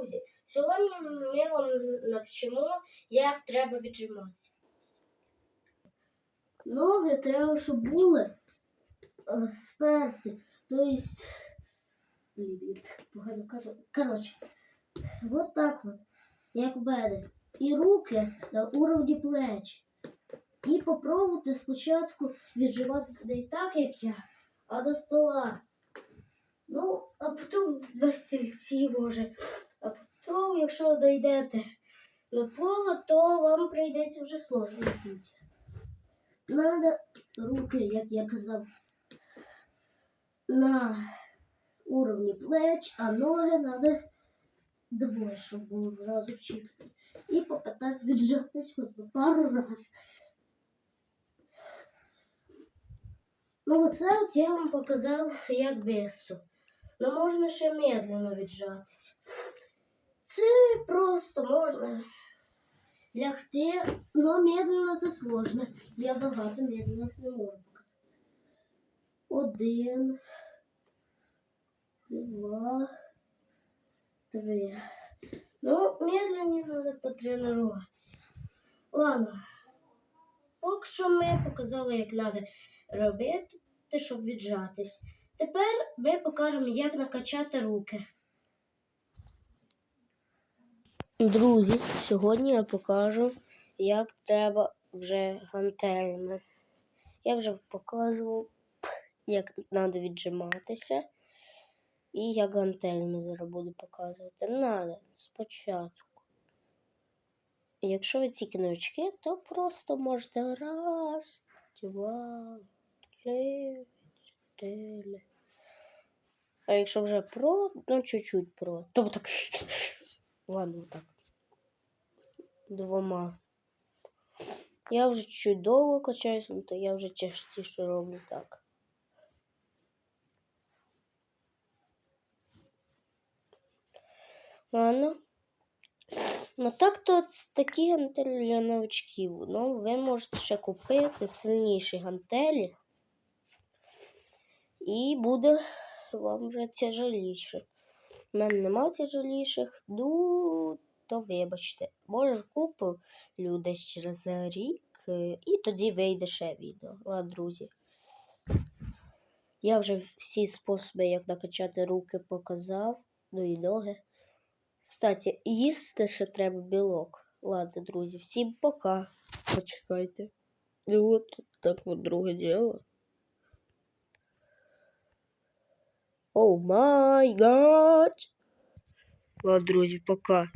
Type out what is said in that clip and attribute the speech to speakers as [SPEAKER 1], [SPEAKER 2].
[SPEAKER 1] Друзі, сьогодні ми вам навчимо, як треба віджиматися. Ноги треба, щоб були е, сперті. Тобто, погано кажу. Коротше, вот так от, як мене. І руки на уровні плеч. І попробуйте спочатку віджиматися не так, як я, а до стола. Ну, а потім на стільці може. Потім, якщо дійдете до пола, то вам прийдеться вже сложно бути. Надо руки, як я казав, на уровні плеч, а ноги надо двоє, щоб було зразу вчити. І попитатися віджатись хоч би пару раз. Ну, оце от я вам показав, як бистро. Ну, можна ще медленно віджатися. Це просто можна лягти, але медленно це сложно. Я багато медленно не можу показати. Один, два, три. Ну, медленно треба потренуватися. Ладно. Поки що ми показали, як треба робити, щоб віджатись. Тепер ми покажемо, як накачати руки. Друзі, сьогодні я покажу, як треба вже гантелями. Я вже показував, як треба віджиматися. І як гантелями зараз буду показувати. Треба спочатку. Якщо ви тільки новички, то просто можете раз, два, три, чотири. А якщо вже про, ну чуть-чуть про, то так. Ладно, так. Двома. Я вже чуть довго качаюся, то я вже частіше роблю так. Ладно. Ну так то такі гантелі для новичків. Ну, ви можете ще купити сильніші гантелі. І буде вам вже тяжеліше. У мене нема тяжеліших, ну, то вибачте. Може, куплю десь через рік, е, і тоді вийде ще відео. Ладно, друзі. Я вже всі способи, як накачати руки, показав, ну і ноги. Кстати, їсти ще треба білок. Ладно, друзі, всім пока. Почекайте. Ну от так от друге діло. О май гад. Ладно, друзі, пока.